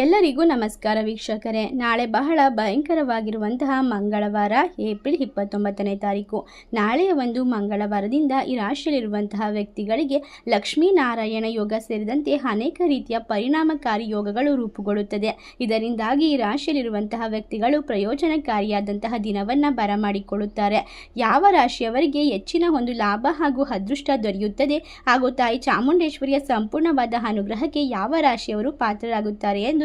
ಎಲ್ಲರಿಗೂ ನಮಸ್ಕಾರ ವೀಕ್ಷಕರೇ. ನಾಳೆ ಬಹಳ ಭಯಂಕರವಾಗಿರುವಂತಹ ಮಂಗಳವಾರ, ಏಪ್ರಿಲ್ ಇಪ್ಪತ್ತೊಂಬತ್ತನೇ ತಾರೀಕು. ನಾಳೆಯ ಒಂದು ಮಂಗಳವಾರದಿಂದ ಈ ರಾಶಿಯಲ್ಲಿರುವಂತಹ ವ್ಯಕ್ತಿಗಳಿಗೆ ಲಕ್ಷ್ಮೀನಾರಾಯಣ ಯೋಗ ಸೇರಿದಂತೆ ಅನೇಕ ರೀತಿಯ ಪರಿಣಾಮಕಾರಿ ಯೋಗಗಳು ರೂಪುಗೊಳ್ಳುತ್ತದೆ. ಇದರಿಂದಾಗಿ ಈ ರಾಶಿಯಲ್ಲಿರುವಂತಹ ವ್ಯಕ್ತಿಗಳು ಪ್ರಯೋಜನಕಾರಿಯಾದಂತಹ ದಿನವನ್ನು ಬರಮಾಡಿಕೊಳ್ಳುತ್ತಾರೆ. ಯಾವ ರಾಶಿಯವರಿಗೆ ಹೆಚ್ಚಿನ ಒಂದು ಲಾಭ ಹಾಗೂ ಅದೃಷ್ಟ ದೊರೆಯುತ್ತದೆ ಹಾಗೂ ತಾಯಿ ಚಾಮುಂಡೇಶ್ವರಿಯ ಸಂಪೂರ್ಣವಾದ ಅನುಗ್ರಹಕ್ಕೆ ಯಾವ ರಾಶಿಯವರು ಪಾತ್ರರಾಗುತ್ತಾರೆ ಎಂದು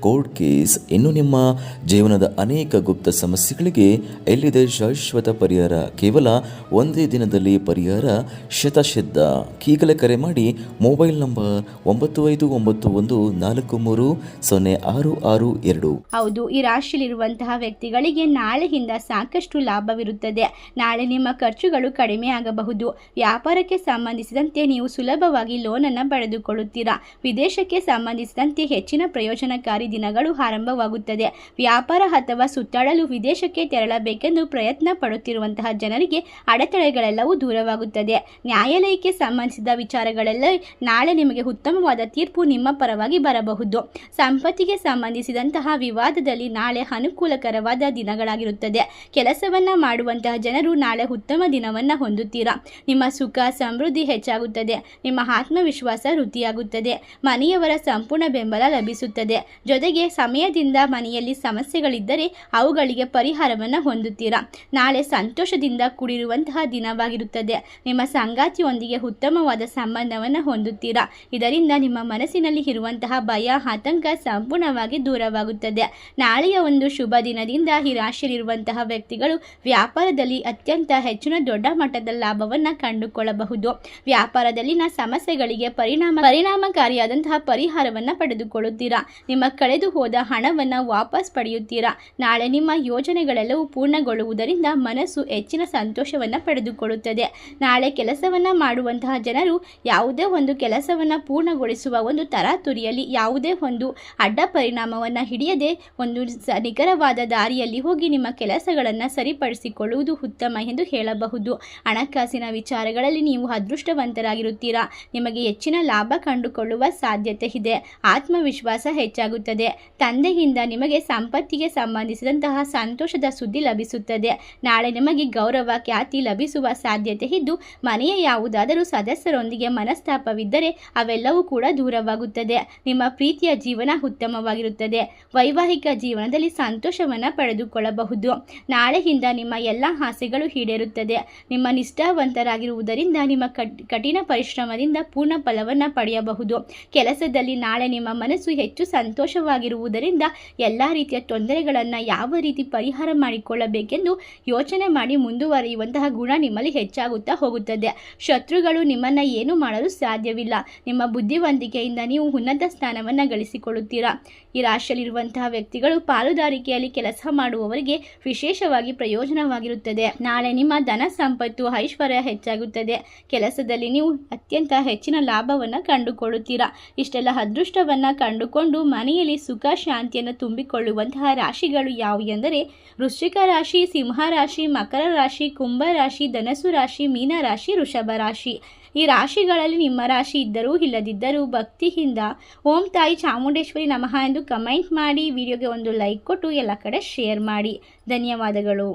ಕೋರ್ಟ್ ಕೇಸ್ ಇನ್ನು ನಿಮ್ಮ ಜೀವನದ ಅನೇಕ ಗುಪ್ತ ಸಮಸ್ಯೆಗಳಿಗೆ ಎಲ್ಲಿದೆ ಶಾಶ್ವತ ಪರಿಹಾರ? ಕೇವಲ ಒಂದೇ ದಿನದಲ್ಲಿ ಪರಿಹಾರ? ಶತಶಿದ್ಧ ಈಗಲೇ ಕರೆ ಮಾಡಿ ಮೊಬೈಲ್ ನಂಬರ್ ಒಂಬತ್ತು ಐದು ಒಂಬತ್ತು ಒಂದು ನಾಲ್ಕು ಮೂರು ಸೊನ್ನೆ ಆರು ಆರು ಎರಡು. ಹೌದು, ಈ ರಾಶಿಯಲ್ಲಿರುವಂತಹ ವ್ಯಕ್ತಿಗಳಿಗೆ ನಾಳೆಯಿಂದ ಸಾಕಷ್ಟು ಲಾಭವಿರುತ್ತದೆ. ನಾಳೆ ನಿಮ್ಮ ಖರ್ಚುಗಳು ಕಡಿಮೆ ಆಗಬಹುದು. ವ್ಯಾಪಾರಕ್ಕೆ ಸಂಬಂಧಿಸಿದಂತೆ ನೀವು ಸುಲಭವಾಗಿ ಲೋನನ್ನು ಪಡೆದುಕೊಳ್ಳುತ್ತೀರಾ? ವಿದೇಶಕ್ಕೆ ಸಂಬಂಧಿಸಿದಂತೆ ಹೆಚ್ಚಿನ ಪ್ರಯೋಜನಕಾರಿ ದಿನಗಳು ಆರಂಭವಾಗುತ್ತದೆ. ವ್ಯಾಪಾರ ಅಥವಾ ಸುತ್ತಾಡಲು ವಿದೇಶಕ್ಕೆ ತೆರಳಬೇಕೆಂದು ಪ್ರಯತ್ನ ಪಡುತ್ತಿರುವಂತಹ ಜನರಿಗೆ ಅಡೆತಡೆಗಳೆಲ್ಲವೂ ದೂರವಾಗುತ್ತದೆ. ನ್ಯಾಯಾಲಯಕ್ಕೆ ಸಂಬಂಧಿಸಿದ ವಿಚಾರಗಳೆಲ್ಲ ನಾಳೆ ನಿಮಗೆ ಉತ್ತಮವಾದ ತೀರ್ಪು ನಿಮ್ಮ ಪರವಾಗಿ ಬರಬಹುದು. ಸಂಪತ್ತಿಗೆ ಸಂಬಂಧಿಸಿದಂತಹ ವಿವಾದದಲ್ಲಿ ನಾಳೆ ಅನುಕೂಲಕರವಾದ ದಿನಗಳಾಗಿರುತ್ತದೆ. ಕೆಲಸವನ್ನ ಮಾಡುವಂತಹ ಜನರು ನಾಳೆ ಉತ್ತಮ ದಿನವನ್ನ ಹೊಂದುತ್ತೀರಾ? ನಿಮ್ಮ ಸುಖ, ಸಮೃದ್ಧಿ ಹೆಚ್ಚಾಗುತ್ತದೆ. ನಿಮ್ಮ ಆತ್ಮವಿಶ್ವಾಸ ವೃದ್ಧಿಯಾಗುತ್ತದೆ. ಮನೆಯವರ ಸಂಪೂರ್ಣ ಬೆಂಬಲ ಲಭಿಸುತ್ತದೆ. ಜೊತೆಗೆ ಸಮಯದಿಂದ ಮನೆಯಲ್ಲಿ ಸಮಸ್ಯೆಗಳಿದ್ದರೆ ಅವುಗಳಿಗೆ ಪರಿಹಾರವನ್ನು ಹೊಂದುತ್ತೀರಾ? ನಾಳೆ ಸಂತೋಷದಿಂದ ಕೂಡಿರುವಂತಹ ದಿನವಾಗಿರುತ್ತದೆ. ನಿಮ್ಮ ಸಂಗಾತಿಯೊಂದಿಗೆ ಉತ್ತಮವಾದ ಸಂಬಂಧವನ್ನು ಹೊಂದುತ್ತೀರಾ? ಇದರಿಂದ ನಿಮ್ಮ ಮನಸ್ಸಿನಲ್ಲಿ ಇರುವಂತಹ ಭಯ, ಆತಂಕ ಸಂಪೂರ್ಣವಾಗಿ ದೂರವಾಗುತ್ತದೆ. ನಾಳೆಯ ಒಂದು ಶುಭ ದಿನದಿಂದ ಈ ರಾಶಿಯಲ್ಲಿರುವಂತಹ ವ್ಯಕ್ತಿಗಳು ವ್ಯಾಪಾರದಲ್ಲಿ ಅತ್ಯಂತ ಹೆಚ್ಚಿನ ದೊಡ್ಡ ಮಟ್ಟದ ಲಾಭವನ್ನು ಕಂಡುಕೊಳ್ಳಬಹುದು. ವ್ಯಾಪಾರದಲ್ಲಿನ ಸಮಸ್ಯೆಗಳಿಗೆ ಪರಿಣಾಮ, ಪರಿಣಾಮಕಾರಿಯಾದಂತಹ ಪರಿಹಾರವನ್ನು ಪಡೆದುಕೊಳ್ಳುತ್ತೀರಾ? ನಿಮ್ಮ ಕಳೆದು ಹೋದ ಹಣವನ್ನು ವಾಪಸ್ ಪಡೆಯುತ್ತೀರಾ? ನಾಳೆ ನಿಮ್ಮ ಯೋಜನೆಗಳೆಲ್ಲವೂ ಪೂರ್ಣಗೊಳ್ಳುವುದರಿಂದ ಮನಸ್ಸು ಹೆಚ್ಚಿನ ಸಂತೋಷವನ್ನು ಪಡೆದುಕೊಳ್ಳುತ್ತದೆ. ನಾಳೆ ಕೆಲಸವನ್ನು ಮಾಡುವಂತಹ ಜನರು ಯಾವುದೇ ಒಂದು ಕೆಲಸವನ್ನು ಪೂರ್ಣಗೊಳಿಸುವ ಒಂದು ತರಾತುರಿಯಲ್ಲಿ ಯಾವುದೇ ಒಂದು ಅಡ್ಡ ಪರಿಣಾಮವನ್ನು ಹಿಡಿಯದೆ ಒಂದು ನಿಖರವಾದ ದಾರಿಯಲ್ಲಿ ಹೋಗಿ ನಿಮ್ಮ ಕೆಲಸಗಳನ್ನು ಸರಿಪಡಿಸಿಕೊಳ್ಳುವುದು ಉತ್ತಮ ಎಂದು ಹೇಳಬಹುದು. ಹಣಕಾಸಿನ ವಿಚಾರಗಳಲ್ಲಿ ನೀವು ಅದೃಷ್ಟವಂತರಾಗಿರುತ್ತೀರಾ? ನಿಮಗೆ ಹೆಚ್ಚಿನ ಲಾಭ ಕಂಡುಕೊಳ್ಳುವ ಸಾಧ್ಯತೆ ಇದೆ. ಆತ್ಮವಿಶ್ವಾಸ ಹೆಚ್ಚಾಗುತ್ತದೆ. ತಂದೆಯಿಂದ ನಿಮಗೆ ಸಂಪತ್ತಿಗೆ ಸಂಬಂಧಿಸಿದಂತಹ ಸಂತೋಷದ ಸುದ್ದಿ ಲಭಿಸುತ್ತದೆ. ನಾಳೆ ನಿಮಗೆ ಗೌರವ, ಖ್ಯಾತಿ ಲಭಿಸುವ ಸಾಧ್ಯತೆ ಇದ್ದು, ಮನೆಯ ಯಾವುದಾದರೂ ಸದಸ್ಯರೊಂದಿಗೆ ಮನಸ್ತಾಪವಿದ್ದರೆ ಅವೆಲ್ಲವೂ ಕೂಡ ದೂರವಾಗುತ್ತದೆ. ನಿಮ್ಮ ಪ್ರೀತಿಯ ಜೀವನ ಉತ್ತಮವಾಗಿರುತ್ತದೆ. ವೈವಾಹಿಕ ಜೀವನದಲ್ಲಿ ಸಂತೋಷವನ್ನು ಪಡೆದುಕೊಳ್ಳಬಹುದು. ನಾಳೆಯಿಂದ ನಿಮ್ಮ ಎಲ್ಲ ಆಸೆಗಳು ಈಡೇರುತ್ತದೆ. ನಿಮ್ಮ ನಿಷ್ಠಾವಂತರಾಗಿರುವುದರಿಂದ ನಿಮ್ಮ ಕಠಿಣ ಪರಿಶ್ರಮದಿಂದ ಪೂರ್ಣ ಫಲವನ್ನು ಪಡೆಯಬಹುದು. ಕೆಲಸದಲ್ಲಿ ನಾಳೆ ನಿಮ್ಮ ಮನಸ್ಸು ಹೆಚ್ಚು ಸಂತೋಷವಾಗಿರುವುದರಿಂದ ಎಲ್ಲ ರೀತಿಯ ತೊಂದರೆಗಳನ್ನು ಯಾವ ರೀತಿ ಪರಿಹಾರ ಮಾಡಿಕೊಳ್ಳಬೇಕೆಂದು ಯೋಚನೆ ಮಾಡಿ ಮುಂದುವರಿಯುವಂತಹ ಗುಣ ನಿಮ್ಮಲ್ಲಿ ಹೆಚ್ಚಾಗುತ್ತಾ ಹೋಗುತ್ತದೆ. ಶತ್ರುಗಳು ನಿಮ್ಮನ್ನು ಏನು ಮಾಡಲು ಸಾಧ್ಯವಿಲ್ಲ. ನಿಮ್ಮ ಬುದ್ಧಿವಂತಿಕೆಯಿಂದ ನೀವು ಉನ್ನತ ಸ್ಥಾನವನ್ನು ಗಳಿಸಿಕೊಳ್ಳುತ್ತೀರಾ. ಈ ರಾಶಿಯಲ್ಲಿರುವಂತಹ ವ್ಯಕ್ತಿಗಳು ಪಾಲುದಾರಿಕೆಯಲ್ಲಿ ಕೆಲಸ ಮಾಡುವವರಿಗೆ ವಿಶೇಷವಾಗಿ ಪ್ರಯೋಜನವಾಗಿರುತ್ತದೆ. ನಾಳೆ ನಿಮ್ಮ ಧನ ಸಂಪತ್ತು, ಐಶ್ವರ್ಯ ಹೆಚ್ಚಾಗುತ್ತದೆ. ಕೆಲಸದಲ್ಲಿ ನೀವು ಅತ್ಯಂತ ಹೆಚ್ಚಿನ ಲಾಭವನ್ನು ಕಂಡುಕೊಳ್ಳುತ್ತೀರಾ. ಇಷ್ಟೆಲ್ಲ ಅದೃಷ್ಟವನ್ನು ಕಂಡುಕೊಂಡು ಮನೆಯಲ್ಲಿ ಸುಖ ಶಾಂತಿಯನ್ನು ತುಂಬಿಕೊಳ್ಳುವಂತಹ ರಾಶಿಗಳು ಯಾವುವು ಎಂದರೆ ವೃಶ್ಚಿಕ ರಾಶಿ, ಸಿಂಹ ರಾಶಿ, ಮಕರ ರಾಶಿ, ಕುಂಭ ರಾಶಿ ಧನಸು ರಾಶಿ, ಮೀನ ರಾಶಿ, ವೃಷಭ ರಾಶಿ. ಈ ರಾಶಿಗಳಲ್ಲಿ ನಿಮ್ಮ ರಾಶಿ ಇದ್ದರೂ ಇಲ್ಲದಿದ್ದರೂ ಭಕ್ತಿಯಿಂದ ಓಂ ತಾಯಿ ಚಾಮುಂಡೇಶ್ವರಿ ನಮಃ ಎಂದು ಕಮೆಂಟ್ ಮಾಡಿ, ವಿಡಿಯೋಗೆ ಒಂದು ಲೈಕ್ ಕೊಟ್ಟು ಎಲ್ಲ ಕಡೆ ಶೇರ್ ಮಾಡಿ. ಧನ್ಯವಾದಗಳು.